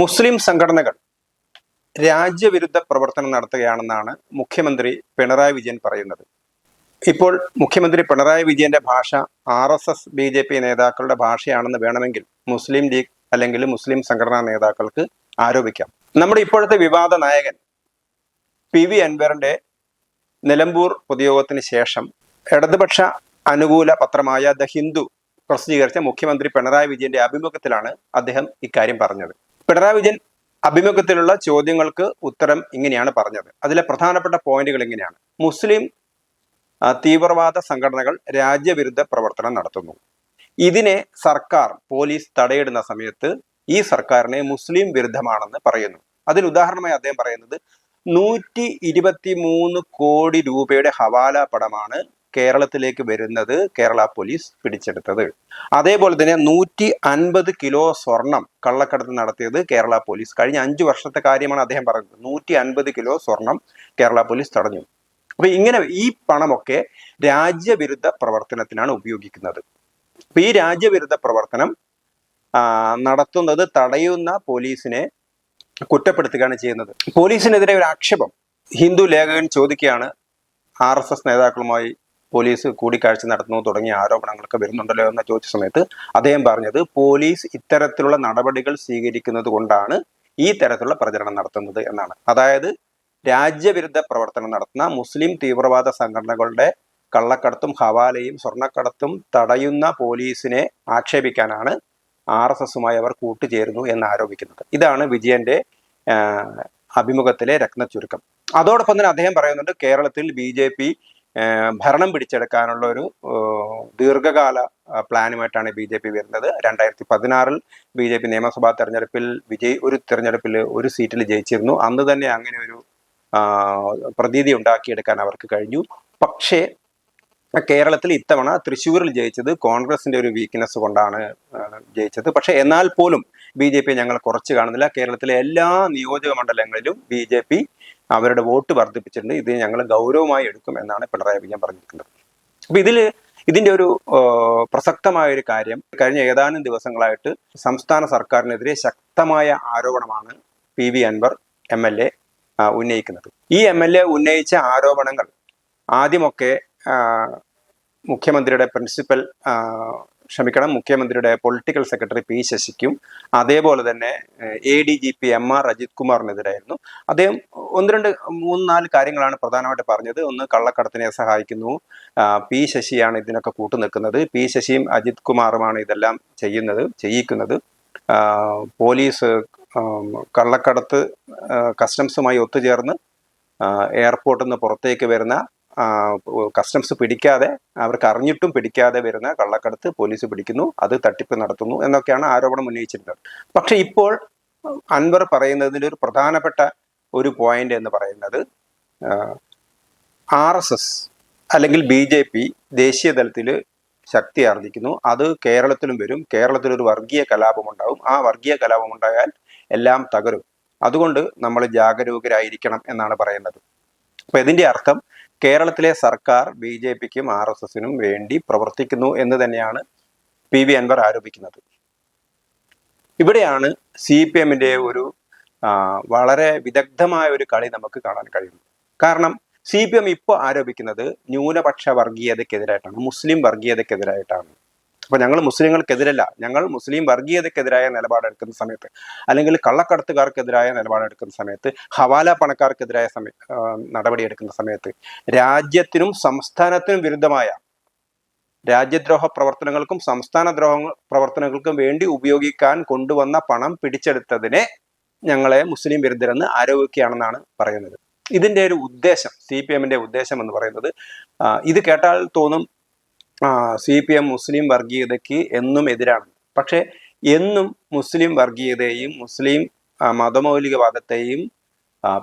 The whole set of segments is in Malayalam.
മുസ്ലിം സംഘടനകൾ രാജ്യവിരുദ്ധ പ്രവർത്തനം നടത്തുകയാണെന്നാണ് മുഖ്യമന്ത്രി പിണറായി വിജയൻ പറയുന്നത്. ഇപ്പോൾ മുഖ്യമന്ത്രി പിണറായി വിജയന്റെ ഭാഷ R S S B J P നേതാക്കളുടെ ഭാഷയാണെന്ന് വേണമെങ്കിൽ മുസ്ലിം ലീഗ് അല്ലെങ്കിൽ മുസ്ലിം സംഘടനാ നേതാക്കൾക്ക് ആരോപിക്കാം. നമ്മുടെ ഇപ്പോഴത്തെ വിവാദ നായകൻ പി വി അൻവറിന്റെ നിലമ്പൂർ പൊതുയോഗത്തിന് ശേഷം ഇടതുപക്ഷ അനുകൂല പത്രമായ ദ ഹിന്ദു പ്രസിദ്ധീകരിച്ച മുഖ്യമന്ത്രി പിണറായി വിജയന്റെ അഭിമുഖത്തിലാണ് അദ്ദേഹം ഇക്കാര്യം പറഞ്ഞത്. പിണറായി വിജയൻ അഭിമുഖത്തിലുള്ള ചോദ്യങ്ങൾക്ക് ഉത്തരം ഇങ്ങനെയാണ് പറഞ്ഞത്. അതിലെ പ്രധാനപ്പെട്ട പോയിന്റുകൾ ഇങ്ങനെയാണ്. മുസ്ലിം തീവ്രവാദ സംഘടനകൾ രാജ്യവിരുദ്ധ പ്രവർത്തനം നടത്തുന്നു. ഇതിനെ സർക്കാർ പോലീസ് തടയിടുന്ന സമയത്ത് ഈ സർക്കാരിനെ മുസ്ലിം വിരുദ്ധമാണെന്ന് പറയുന്നു. അതിന് ഉദാഹരണമായി അദ്ദേഹം പറയുന്നത് നൂറ്റി ഇരുപത്തി മൂന്ന് കോടി രൂപയുടെ ഹവാല പടമാണ് കേരളത്തിലേക്ക് വരുന്നത് കേരള പോലീസ് പിടിച്ചെടുത്തത്. അതേപോലെ തന്നെ നൂറ്റി അൻപത് കിലോ സ്വർണം കള്ളക്കടത്ത് നടത്തിയത് കേരള പോലീസ്. കഴിഞ്ഞ അഞ്ചു വർഷത്തെ കാര്യമാണ് അദ്ദേഹം പറഞ്ഞത്. നൂറ്റി അൻപത് കിലോ സ്വർണം കേരള പോലീസ് തടഞ്ഞു. അപ്പൊ ഇങ്ങനെ ഈ പണമൊക്കെ രാജ്യവിരുദ്ധ പ്രവർത്തനത്തിനാണ് ഉപയോഗിക്കുന്നത്. അപ്പൊ ഈ രാജ്യവിരുദ്ധ പ്രവർത്തനം നടത്തുന്നത് തടയുന്ന പോലീസിനെ കുറ്റപ്പെടുത്തുകയാണ് ചെയ്യുന്നത്. പോലീസിനെതിരെ ഒരു ആക്ഷേപം. ഹിന്ദു ലേഖകൻ ചോദിക്കുകയാണ് ആർ എസ് എസ് നേതാക്കളുമായി പോലീസ് കൂടിക്കാഴ്ച നടത്തുന്നു തുടങ്ങിയ ആരോപണങ്ങളൊക്കെ വരുന്നുണ്ടല്ലോ എന്ന് ചോദിച്ച സമയത്ത് അദ്ദേഹം പറഞ്ഞത് പോലീസ് ഇത്തരത്തിലുള്ള നടപടികൾ സ്വീകരിക്കുന്നത് കൊണ്ടാണ് ഈ തരത്തിലുള്ള പ്രചരണം നടത്തുന്നത് എന്നാണ്. അതായത് രാജ്യവിരുദ്ധ പ്രവർത്തനം നടത്തുന്ന മുസ്ലിം തീവ്രവാദ സംഘടനകളുടെ കള്ളക്കടത്തും ഹവാലയും സ്വർണക്കടത്തും തടയുന്ന പോലീസിനെ ആക്ഷേപിക്കാനാണ് ആർ എസ് എസുമായി അവർ കൂട്ടുചേരുന്നു എന്ന് ആരോപിക്കുന്നത്. ഇതാണ് വിജയന്റെ അഭിമുഖത്തിലെ രത്നച്ചുരുക്കം. അതോടൊപ്പം തന്നെ അദ്ദേഹം പറയുന്നുണ്ട് കേരളത്തിൽ ബി ജെ പി ഭരണം പിടിച്ചെടുക്കാനുള്ള ഒരു ദീർഘകാല പ്ലാനുമായിട്ടാണ് ബി ജെ പി വരുന്നത്. രണ്ടായിരത്തി പതിനാറിൽ ബി ജെ പി നിയമസഭാ തെരഞ്ഞെടുപ്പിൽ വിജയ് ഒരു തെരഞ്ഞെടുപ്പിൽ ഒരു സീറ്റിൽ ജയിച്ചിരുന്നു. അന്ന് തന്നെ അങ്ങനെ ഒരു പ്രതീതി ഉണ്ടാക്കിയെടുക്കാൻ അവർക്ക് കഴിഞ്ഞു. പക്ഷേ കേരളത്തിൽ ഇത്തവണ തൃശ്ശൂരിൽ ജയിച്ചത് കോൺഗ്രസിന്റെ ഒരു വീക്ക്നെസ് കൊണ്ടാണ് ജയിച്ചത്. പക്ഷേ എന്നാൽ പോലും ബി ജെ പി ഞങ്ങൾ കുറച്ച് കാണുന്നില്ല. കേരളത്തിലെ എല്ലാ നിയോജക മണ്ഡലങ്ങളിലും ബി ജെ പി അവരുടെ വോട്ട് വർദ്ധിപ്പിച്ചിട്ടുണ്ട്. ഇത് ഞങ്ങൾ ഗൗരവമായി എടുക്കും എന്നാണ് പിണറായി വിജയൻ പറഞ്ഞിരിക്കുന്നത്. അപ്പൊ ഇതിൽ ഇതിന്റെ ഒരു പ്രസക്തമായ ഒരു കാര്യം കഴിഞ്ഞ ഏതാനും ദിവസങ്ങളായിട്ട് സംസ്ഥാന സർക്കാരിനെതിരെ ശക്തമായ ആരോപണമാണ് P V Anvar M L A ഉന്നയിക്കുന്നത്. ഈ എം എൽ എ ഉന്നയിച്ച ആരോപണങ്ങൾ ആദ്യമൊക്കെ മുഖ്യമന്ത്രിയുടെ പ്രിൻസിപ്പൽ ക്ഷമിക്കണം മുഖ്യമന്ത്രിയുടെ പൊളിറ്റിക്കൽ സെക്രട്ടറി പി ശശിക്കും അതേപോലെ തന്നെ A D G P M R Ajith കുമാറിനെതിരായിരുന്നു. അദ്ദേഹം ഒന്ന് രണ്ട് മൂന്ന് നാല് കാര്യങ്ങളാണ് പ്രധാനമായിട്ട് പറഞ്ഞത്. ഒന്ന് കള്ളക്കടത്തിനെ സഹായിക്കുന്നു. പി ശശിയാണ് ഇതിനൊക്കെ കൂട്ടുനിൽക്കുന്നത്. പി ശശിയും അജിത് കുമാറുമാണ് ഇതെല്ലാം ചെയ്യുന്നത് ചെയ്യിക്കുന്നത്. പോലീസ് കള്ളക്കടത്ത് കസ്റ്റംസുമായി ഒത്തുചേർന്ന് എയർപോർട്ടിൽ നിന്ന് പുറത്തേക്ക് വരുന്ന കസ്റ്റംസ് പിടിക്കാതെ അവർക്ക് അറിഞ്ഞിട്ടും പിടിക്കാതെ വരുന്ന കള്ളക്കടത്ത് പോലീസ് പിടിക്കുന്നു അത് തട്ടിപ്പ് നടത്തുന്നു എന്നൊക്കെയാണ് ആരോപണം ഉന്നയിച്ചിരുന്നത്. പക്ഷെ ഇപ്പോൾ അൻവർ പറയുന്നതിന്റെ ഒരു പ്രധാനപ്പെട്ട ഒരു പോയിന്റ് എന്ന് പറയുന്നത് ആർ എസ് എസ് അല്ലെങ്കിൽ ബി ജെ പി ദേശീയ തലത്തിൽ ശക്തി ആർജിക്കുന്നു. അത് കേരളത്തിലും വരും. കേരളത്തിൽ ഒരു വർഗീയ കലാപം ഉണ്ടാകും ആ വർഗീയ കലാപം ഉണ്ടായാൽ എല്ലാം തകരും. അതുകൊണ്ട് നമ്മൾ ജാഗരൂകരായിരിക്കണം എന്നാണ് പറയുന്നത്. അപ്പൊ ഇതിന്റെ അർത്ഥം കേരളത്തിലെ സർക്കാർ ബി ജെ പിക്കും ആർ എസ് എസിനും വേണ്ടി പ്രവർത്തിക്കുന്നു എന്ന് തന്നെയാണ് പി വി അൻവർ ആരോപിക്കുന്നത്. ഇവിടെയാണ് സി പി എമ്മിന്റെ ഒരു വളരെ വിദഗ്ധമായ ഒരു കളി നമുക്ക് കാണാൻ കഴിയുന്നത്. കാരണം സി പി എം ഇപ്പോൾ ആരോപിക്കുന്നത് ന്യൂനപക്ഷ വർഗീയതയ്ക്കെതിരായിട്ടാണ് മുസ്ലിം വർഗീയതയ്ക്കെതിരായിട്ടാണ്. അപ്പൊ ഞങ്ങൾ മുസ്ലിങ്ങൾക്കെതിരല്ല. ഞങ്ങൾ മുസ്ലിം വർഗീയതക്കെതിരായ നിലപാടെടുക്കുന്ന സമയത്ത് അല്ലെങ്കിൽ കള്ളക്കടത്തുകാർക്കെതിരായ നിലപാടെടുക്കുന്ന സമയത്ത് ഹവാല പണക്കാർക്കെതിരായ സമയ നടപടിയെടുക്കുന്ന സമയത്ത് രാജ്യത്തിനും സംസ്ഥാനത്തിനും വിരുദ്ധമായ രാജ്യദ്രോഹ പ്രവർത്തനങ്ങൾക്കും സംസ്ഥാന ദ്രോഹ പ്രവർത്തനങ്ങൾക്കും വേണ്ടി ഉപയോഗിക്കാൻ കൊണ്ടുവന്ന പണം പിടിച്ചെടുത്തതിനെ ഞങ്ങളെ മുസ്ലിം വിരുദ്ധരെന്ന് ആരോപിക്കുകയാണെന്നാണ് പറയുന്നത്. ഇതിന്റെ ഒരു ഉദ്ദേശം സി പി എമ്മിന്റെ ഉദ്ദേശം എന്ന് പറയുന്നത് ഇത് കേട്ടാൽ തോന്നും സി പി എം മുസ്ലിം വർഗീയതയ്ക്ക് എന്നും എതിരാണ്. പക്ഷേ എന്നും മുസ്ലിം വർഗീയതയെയും മുസ്ലിം മതമൗലികവാദത്തെയും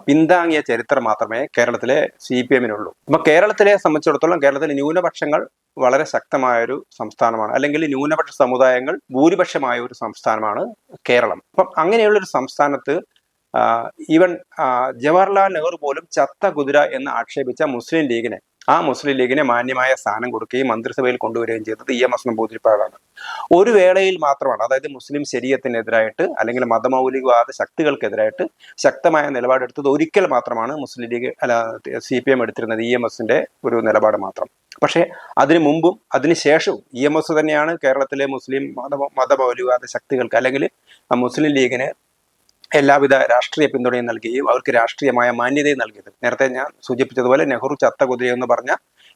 പിന്താങ്ങിയ ചരിത്രം മാത്രമേ കേരളത്തിലെ സി പി എമ്മിനുള്ളൂ. അപ്പൊ കേരളത്തിലെ സംബന്ധിച്ചിടത്തോളം കേരളത്തിലെ ന്യൂനപക്ഷങ്ങൾ വളരെ ശക്തമായൊരു സംസ്ഥാനമാണ്. അല്ലെങ്കിൽ ന്യൂനപക്ഷ സമുദായങ്ങൾ ഭൂരിപക്ഷമായ ഒരു സംസ്ഥാനമാണ് കേരളം. അപ്പം അങ്ങനെയുള്ള ഒരു സംസ്ഥാനത്ത് ഈവൻ ജവഹർലാൽ നെഹ്റു പോലും ചത്ത കുതിര എന്ന് ആക്ഷേപിച്ച മുസ്ലിം ലീഗിനെ ആ മുസ്ലിം ലീഗിനെ മാന്യമായ സ്ഥാനം കൊടുക്കുകയും മന്ത്രിസഭയിൽ കൊണ്ടുവരികയും ചെയ്തത് ഇ എം എസ് നമ്പൂതിരിപ്പാടാണ്. ഒരു വേളയിൽ മാത്രമാണ് അതായത് മുസ്ലിം ശരീരത്തിനെതിരായിട്ട് അല്ലെങ്കിൽ മതമൗലികവാദ ശക്തികൾക്കെതിരായിട്ട് ശക്തമായ നിലപാടെടുത്തത് ഒരിക്കൽ മാത്രമാണ് മുസ്ലിം ലീഗ് അല്ല സി പി എം എടുത്തിരുന്നത് ഇ എം എസിന്റെ ഒരു നിലപാട് മാത്രം. പക്ഷേ അതിനു മുമ്പും അതിന് ശേഷവും ഇ എം എസ് തന്നെയാണ് കേരളത്തിലെ മുസ്ലിം മത മതമൗലികവാദ ശക്തികൾക്ക് അല്ലെങ്കിൽ മുസ്ലിം ലീഗിന് എല്ലാവിധ രാഷ്ട്രീയ പിന്തുണയും നൽകുകയും അവർക്ക് രാഷ്ട്രീയമായ മാന്യതയും നൽകിയത്. നേരത്തെ ഞാൻ സൂചിപ്പിച്ചതുപോലെ നെഹ്റു ചത്ത കുതിര എന്ന് പറഞ്ഞ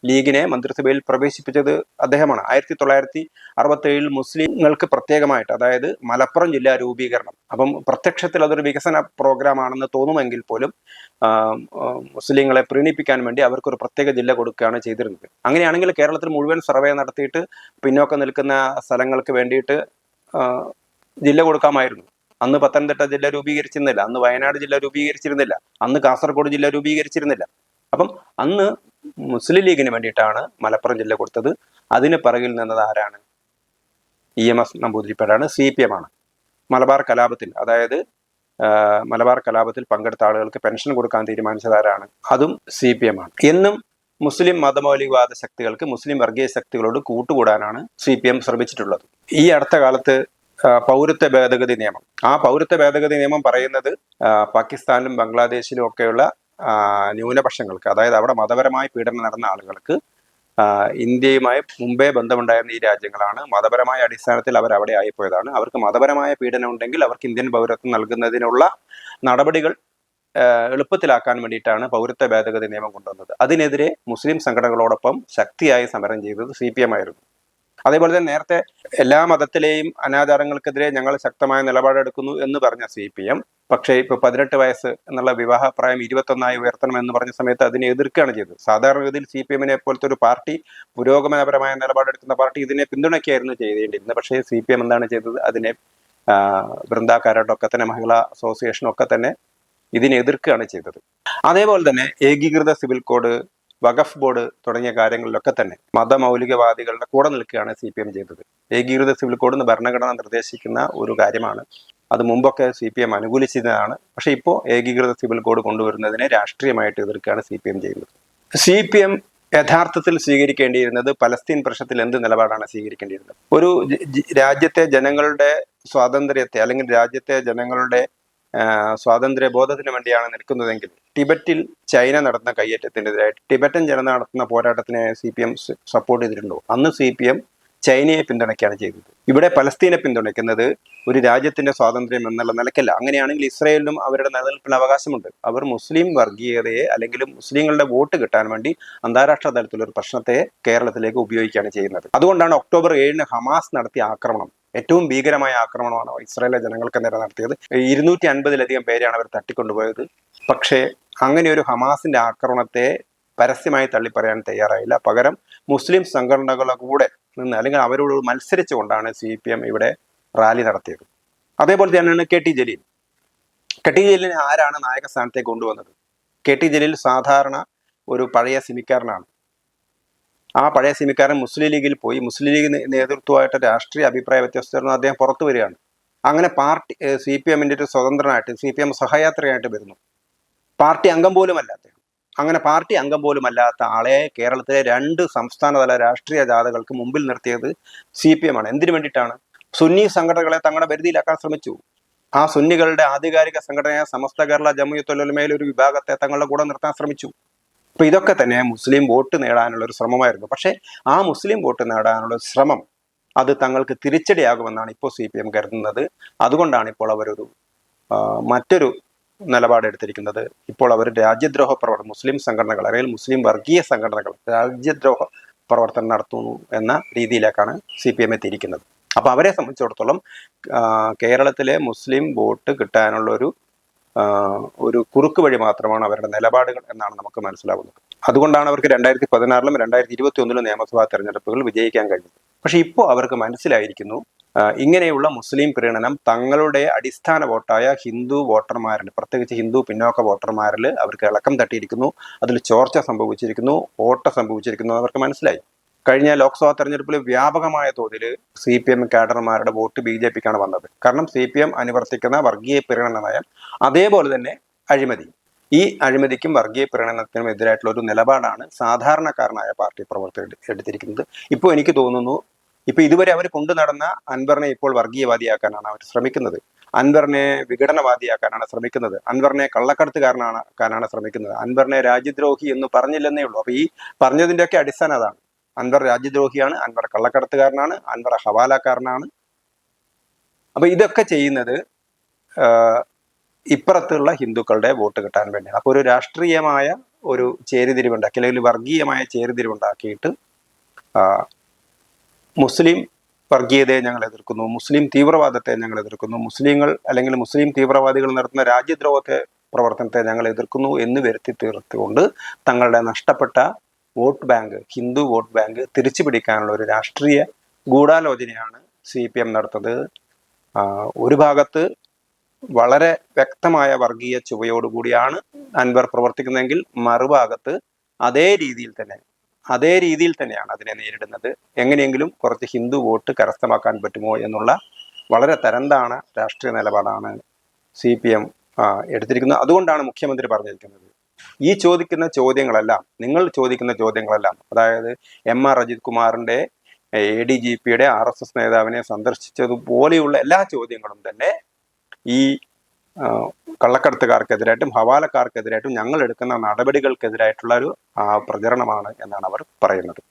ലീഗിനെ മന്ത്രിസഭയിൽ പ്രവേശിപ്പിച്ചത് അദ്ദേഹമാണ്. ആയിരത്തി തൊള്ളായിരത്തി അറുപത്തി ഏഴിൽ മുസ്ലിങ്ങൾക്ക് പ്രത്യേകമായിട്ട് അതായത് മലപ്പുറം ജില്ലാ രൂപീകരണം. അപ്പം പ്രത്യക്ഷത്തിൽ അതൊരു വികസന പ്രോഗ്രാം ആണെന്ന് തോന്നുമെങ്കിൽ പോലും മുസ്ലിങ്ങളെ പ്രീണിപ്പിക്കാൻ വേണ്ടി അവർക്കൊരു പ്രത്യേക ജില്ല കൊടുക്കുകയാണ് ചെയ്തിരുന്നത്. അങ്ങനെയാണെങ്കിൽ കേരളത്തിൽ മുഴുവൻ സർവേ നടത്തിയിട്ട് പിന്നോക്കം നിൽക്കുന്ന സ്ഥലങ്ങൾക്ക് വേണ്ടിയിട്ട് ജില്ല കൊടുക്കാമായിരുന്നു. അന്ന് പത്തനംതിട്ട ജില്ല രൂപീകരിച്ചിരുന്നില്ല. അന്ന് വയനാട് ജില്ല രൂപീകരിച്ചിരുന്നില്ല. അന്ന് കാസർഗോഡ് ജില്ല രൂപീകരിച്ചിരുന്നില്ല. അപ്പം അന്ന് മുസ്ലിം ലീഗിന് വേണ്ടിയിട്ടാണ് മലപ്പുറം ജില്ല കൊടുത്തത്. അതിന് പിറകിൽ നിന്നത് ആരാണ്? ഇ എം എസ് നമ്പൂതിരിപ്പാടാണ് സി പി എം ആണ്. മലബാർ കലാപത്തിൽ അതായത് മലബാർ കലാപത്തിൽ പങ്കെടുത്ത ആളുകൾക്ക് പെൻഷൻ കൊടുക്കാൻ തീരുമാനിച്ചത് ആരാണ്? അതും സി പി എം ആണ്. എന്നും മുസ്ലിം മതമൗലികവാദ ശക്തികൾക്ക് മുസ്ലിം വർഗീയ ശക്തികളോട് കൂട്ടുകൂടാനാണ് സി പി എം ശ്രമിച്ചിട്ടുള്ളത്. ഈ അടുത്ത കാലത്ത് പൗരത്വ ഭേദഗതി നിയമം. ആ പൗരത്വ ഭേദഗതി നിയമം പറയുന്നത് പാകിസ്ഥാനിലും ബംഗ്ലാദേശിലും ഒക്കെയുള്ള ന്യൂനപക്ഷങ്ങൾക്ക് അതായത് അവിടെ മതപരമായ പീഡനം നടന്ന ആളുകൾക്ക് ഇന്ത്യയുമായി മുമ്പേ ബന്ധമുണ്ടായിരുന്ന ഈ രാജ്യങ്ങളാണ് മതപരമായ അടിസ്ഥാനത്തിൽ അവർ അവിടെ ആയിപ്പോയതാണ്. അവർക്ക് മതപരമായ പീഡനം ഉണ്ടെങ്കിൽ അവർക്ക് ഇന്ത്യൻ പൗരത്വം നൽകുന്നതിനുള്ള നടപടികൾ എളുപ്പത്തിലാക്കാൻ വേണ്ടിയിട്ടാണ് പൗരത്വ ഭേദഗതി നിയമം കൊണ്ടുവന്നത്. അതിനെതിരെ മുസ്ലിം സംഘടനകളോടൊപ്പം ശക്തിയായി സമരം ചെയ്തത് സി ആയിരുന്നു. അതേപോലെ തന്നെ നേരത്തെ എല്ലാ മതത്തിലെയും അനാചാരങ്ങൾക്കെതിരെ ഞങ്ങൾ ശക്തമായ നിലപാടെടുക്കുന്നു എന്ന് പറഞ്ഞ സി പി എം. പക്ഷേ ഇപ്പൊ പതിനെട്ട് വയസ്സ് എന്നുള്ള വിവാഹ പ്രായം ഇരുപത്തൊന്നായി ഉയർത്തണം എന്ന് പറഞ്ഞ സമയത്ത് അതിനെ എതിർക്കുകയാണ് ചെയ്തത്. സാധാരണഗതിയിൽ സി പി എമ്മിനെ പോലത്തെ ഒരു പാർട്ടി പുരോഗമനപരമായ നിലപാടെടുക്കുന്ന പാർട്ടി ഇതിനെ പിന്തുണയ്ക്കായിരുന്നു ചെയ്തേണ്ടിയിരുന്നത് പക്ഷേ സി പി എം എന്താണ് ചെയ്തത്? അതിനെ ആ, വൃന്ദ കാരാട്ടൊക്കെ തന്നെ മഹിളാ അസോസിയേഷനൊക്കെ തന്നെ ഇതിനെ എതിർക്കുകയാണ് ചെയ്തത്. അതേപോലെ തന്നെ ഏകീകൃത സിവിൽ കോഡ് വഖഫ് ബോർഡ് തുടങ്ങിയ കാര്യങ്ങളിലൊക്കെ തന്നെ മതമൗലികവാദികളുടെ കൂടെ നിൽക്കുകയാണ് സി പി എം ചെയ്തത്. ഏകീകൃത സിവിൽ കോഡ് എന്ന് ഭരണഘടന നിർദ്ദേശിക്കുന്ന ഒരു കാര്യമാണ്. അത് മുമ്പൊക്കെ സി പി എം അനുകൂലിച്ചിരുന്നതാണ്. പക്ഷെ ഇപ്പോൾ ഏകീകൃത സിവിൽ കോഡ് കൊണ്ടുവരുന്നതിനെ രാഷ്ട്രീയമായിട്ട് എതിർക്കുകയാണ് സി പി എം ചെയ്യുന്നത്. സി പി എം യഥാർത്ഥത്തിൽ സ്വീകരിക്കേണ്ടിയിരുന്നത് പലസ്തീൻ പ്രശ്നത്തിൽ എന്ത് നിലപാടാണ് സ്വീകരിക്കേണ്ടിയിരുന്നത്? ഒരു രാജ്യത്തെ ജനങ്ങളുടെ സ്വാതന്ത്ര്യത്തെ അല്ലെങ്കിൽ രാജ്യത്തെ ജനങ്ങളുടെ സ്വാതന്ത്ര്യ ബോധത്തിന് വേണ്ടിയാണ് നിൽക്കുന്നതെങ്കിൽ ടിബറ്റിൽ ചൈന നടത്തുന്ന കയ്യേറ്റത്തിനെതിരെ ടിബറ്റൻ ജനത നടത്തുന്ന പോരാട്ടത്തിനെ സി പി എം സപ്പോർട്ട് ചെയ്തിട്ടുണ്ടോ? അന്ന് സി പി എം ചൈനയെ പിന്തുണയ്ക്കുകയാണ് ചെയ്തത്. ഇവിടെ പലസ്തീനെ പിന്തുണയ്ക്കുന്നത് ഒരു രാജ്യത്തിന്റെ സ്വാതന്ത്ര്യം എന്നുള്ള നിലയ്ക്കല്ല അങ്ങനെയാണെങ്കിൽ ഇസ്രയേലിനും അവരുടെ നിലനിൽപ്പിന് അവകാശമുണ്ട്. അവർ മുസ്ലിം വർഗീയതയെ അല്ലെങ്കിൽ മുസ്ലിങ്ങളുടെ വോട്ട് കിട്ടാൻ വേണ്ടി അന്താരാഷ്ട്ര തലത്തിലൊരു പ്രശ്നത്തെ കേരളത്തിലേക്ക് ഉപയോഗിക്കുകയാണ് ചെയ്യുന്നത്. അതുകൊണ്ടാണ് ഒക്ടോബർ ഏഴിന് ഹമാസ് നടത്തിയ ആക്രമണം. ഏറ്റവും ഭീകരമായ ആക്രമണമാണ് ഇസ്രായേലിലെ ജനങ്ങൾക്ക് നേരെ നടത്തിയത് ഇരുന്നൂറ്റി അൻപതിലധികം പേരെയാണ് അവർ തട്ടിക്കൊണ്ടുപോയത്. പക്ഷേ അങ്ങനെ ഒരു ഹമാസിന്റെ ആക്രമണത്തെ പരസ്യമായി തള്ളിപ്പറയാൻ തയ്യാറായില്ല. പകരം മുസ്ലിം സംഘടനകളുടെ കൂടെ നിന്ന് അല്ലെങ്കിൽ അവരോട് മത്സരിച്ചുകൊണ്ടാണ് സി പി എം ഇവിടെ റാലി നടത്തിയത്. അതേപോലെ തന്നെയാണ് K T Jaleel. K T ജലീലിനെ ആരാണ് നായക സ്ഥാനത്തേക്ക് കൊണ്ടുവന്നത്? കെ ടി ജലീൽ സാധാരണ ഒരു പഴയ സിമിക്കാരനാണ് ആ പഴയ സിമിക്കാരൻ മുസ്ലിം ലീഗിൽ പോയി. മുസ്ലിം ലീഗ് നേതൃത്വമായിട്ട് രാഷ്ട്രീയ അഭിപ്രായ വ്യത്യസ്തരണം അദ്ദേഹം പുറത്തു വരികയാണ്. അങ്ങനെ പാർട്ടി സി പി എമ്മിന്റെ ഒരു സ്വതന്ത്രനായിട്ട് സി പി എം സഹയാത്രയായിട്ട് വരുന്നു. പാർട്ടി അംഗം പോലുമല്ല അദ്ദേഹം. അങ്ങനെ പാർട്ടി അംഗം പോലും അല്ലാത്ത ആളെ കേരളത്തിലെ രണ്ട് സംസ്ഥാനതല രാഷ്ട്രീയ ജാഥകൾക്ക് മുമ്പിൽ നിർത്തിയത് സി പി എം ആണ്. എന്തിനു വേണ്ടിയിട്ടാണ്? സുന്നി സംഘടനകളെ തങ്ങളുടെ പരിധിയിലാക്കാൻ ശ്രമിച്ചു. ആ സുന്നികളുടെ ആധികാരിക സംഘടനയായ സമസ്ത കേരള ജമുയത്തുലമയിൽ ഒരു വിഭാഗത്തെ തങ്ങളുടെ കൂടെ നിർത്താൻ ശ്രമിച്ചു. അപ്പൊ ഇതൊക്കെ തന്നെ മുസ്ലിം വോട്ട് നേടാനുള്ള ഒരു ശ്രമമായിരുന്നു. പക്ഷെ ആ മുസ്ലിം വോട്ട് നേടാനുള്ള ശ്രമം അത് തങ്ങൾക്ക് തിരിച്ചടിയാകുമെന്നാണ് ഇപ്പോൾ സി പി എം കരുതുന്നത്. അതുകൊണ്ടാണ് ഇപ്പോൾ അവരൊരു മറ്റൊരു നിലപാടെടുത്തിരിക്കുന്നത് ഇപ്പോൾ അവർ രാജ്യദ്രോഹ പ്രവർത്തനം മുസ്ലിം സംഘടനകൾ അല്ലെങ്കിൽ മുസ്ലിം വർഗീയ സംഘടനകൾ രാജ്യദ്രോഹ പ്രവർത്തനം നടത്തുന്നു എന്ന രീതിയിലേക്കാണ് സി പി എം എത്തിയിരിക്കുന്നത്. അപ്പൊ അവരെ സംബന്ധിച്ചിടത്തോളം കേരളത്തിലെ മുസ്ലിം വോട്ട് കിട്ടാനുള്ള ഒരു ഒരു കുറുക്ക് വഴി മാത്രമാണ് അവരുടെ നിലപാടുകൾ എന്നാണ് നമുക്ക് മനസ്സിലാവുന്നത്. അതുകൊണ്ടാണ് അവർക്ക് രണ്ടായിരത്തി പതിനാറിലും രണ്ടായിരത്തി ഇരുപത്തി ഒന്നിലും നിയമസഭാ തെരഞ്ഞെടുപ്പുകൾ വിജയിക്കാൻ കഴിഞ്ഞത്. പക്ഷെ ഇപ്പോൾ അവർക്ക് മനസ്സിലായിരിക്കുന്നു ഇങ്ങനെയുള്ള മുസ്ലിം പ്രീണനം തങ്ങളുടെ അടിസ്ഥാന വോട്ടായ ഹിന്ദു വോട്ടർമാരിൽ പ്രത്യേകിച്ച് ഹിന്ദു പിന്നോക്ക വോട്ടർമാരിൽ അവർക്ക് ഇളക്കം തട്ടിയിരിക്കുന്നു അതിൽ ചോർച്ച സംഭവിച്ചിരിക്കുന്നു ഓട്ട സംഭവിച്ചിരിക്കുന്നു അവർക്ക് മനസ്സിലായി. കഴിഞ്ഞ ലോക്സഭാ തെരഞ്ഞെടുപ്പിൽ വ്യാപകമായ തോതിൽ സി പി എം കാഡർമാരുടെ വോട്ട് ബി ജെ പിക്കാണ് വന്നത്. കാരണം സി പി എം അനുവർത്തിക്കുന്ന വർഗീയ പ്രീണന നയം അതേപോലെ തന്നെ അഴിമതി. ഈ അഴിമതിക്കും വർഗീയ പ്രീണനത്തിനും എതിരായിട്ടുള്ള ഒരു നിലപാടാണ് സാധാരണക്കാരനായ പാർട്ടി പ്രവർത്തകർ എടുത്തിരിക്കുന്നത്. ഇപ്പോൾ എനിക്ക് തോന്നുന്നു ഇപ്പൊ ഇതുവരെ അവർ കൊണ്ടു നടന്ന അൻവറിനെ ഇപ്പോൾ വർഗീയവാദിയാക്കാനാണ് അവർ ശ്രമിക്കുന്നത്. അൻവറിനെ വിഘടനവാദിയാക്കാനാണ് ശ്രമിക്കുന്നത്. അൻവറിനെ കള്ളക്കടത്തുകാരനാക്കാനാണ് ശ്രമിക്കുന്നത്. അൻവറിനെ രാജ്യദ്രോഹി എന്ന് പറഞ്ഞില്ലെന്നേ ഉള്ളൂ. അപ്പോൾ ഈ പറഞ്ഞതിന്റെയൊക്കെ അടിസ്ഥാനം അതാണ്. അൻവർ രാജ്യദ്രോഹിയാണ് അൻവർ കള്ളക്കടത്തുകാരനാണ് അൻവർ ഹവാലക്കാരനാണ്. അപ്പൊ ഇതൊക്കെ ചെയ്യുന്നത് ഇപ്പുറത്തുള്ള ഹിന്ദുക്കളുടെ വോട്ട് കിട്ടാൻ വേണ്ടിയാണ്. അപ്പോൾ ഒരു രാഷ്ട്രീയമായ ഒരു ചേരിതിരിവുണ്ടാക്കി അല്ലെങ്കിൽ വർഗീയമായ ചേരിതിരിവുണ്ടാക്കിയിട്ട് മുസ്ലിം വർഗീയതയെ ഞങ്ങൾ എതിർക്കുന്നു മുസ്ലിം തീവ്രവാദത്തെ ഞങ്ങൾ എതിർക്കുന്നു മുസ്ലിങ്ങൾ അല്ലെങ്കിൽ മുസ്ലിം തീവ്രവാദികൾ നടത്തുന്ന രാജ്യദ്രോഹത്തെ പ്രവർത്തനത്തെ ഞങ്ങൾ എതിർക്കുന്നു എന്ന് വരുത്തി തീർത്തുകൊണ്ട് തങ്ങളുടെ നഷ്ടപ്പെട്ട vote bank Hindu vote bank തിരിച്ചു പിടിക്കാനുള്ള ഒരു രാഷ്ട്രീയ ഗൂഢാലോചനയാണ് സി പി എം നടത്തുന്നത്. ഒരു ഭാഗത്ത് വളരെ വ്യക്തമായ വർഗീയ ചുവയോടുകൂടിയാണ് അൻവർ പ്രവർത്തിക്കുന്നതെങ്കിൽ മറുഭാഗത്ത് അതേ രീതിയിൽ തന്നെ അതേ രീതിയിൽ തന്നെയാണ് അതിനെ നേരിടുന്നത്. എങ്ങനെയെങ്കിലും കുറച്ച് ഹിന്ദു വോട്ട് കരസ്ഥമാക്കാൻ പറ്റുമോ എന്നുള്ള വളരെ തരംതാണ രാഷ്ട്രീയ നിലപാടാണ് സി പി എം എടുത്തിരിക്കുന്നത്. അതുകൊണ്ടാണ് മുഖ്യമന്ത്രി പറഞ്ഞിരിക്കുന്നത്. ഈ ചോദിക്കുന്ന ചോദ്യങ്ങളെല്ലാം നിങ്ങൾ ചോദിക്കുന്ന ചോദ്യങ്ങളെല്ലാം അതായത് എം ആർ അജിത് കുമാറിന്റെ എ ഡി ജി പിയുടെ ആർ എസ് എസ് നേതാവിനെ സന്ദർശിച്ചതുപോലെയുള്ള എല്ലാ ചോദ്യങ്ങളും തന്നെ ഈ കള്ളക്കടത്തുകാർക്കെതിരായിട്ടും ഹവാലക്കാർക്കെതിരായിട്ടും ഞങ്ങൾ എടുക്കുന്ന നടപടികൾക്കെതിരായിട്ടുള്ള ഒരു പ്രചരണമാണ് എന്നാണ് അവർ പറയുന്നത്.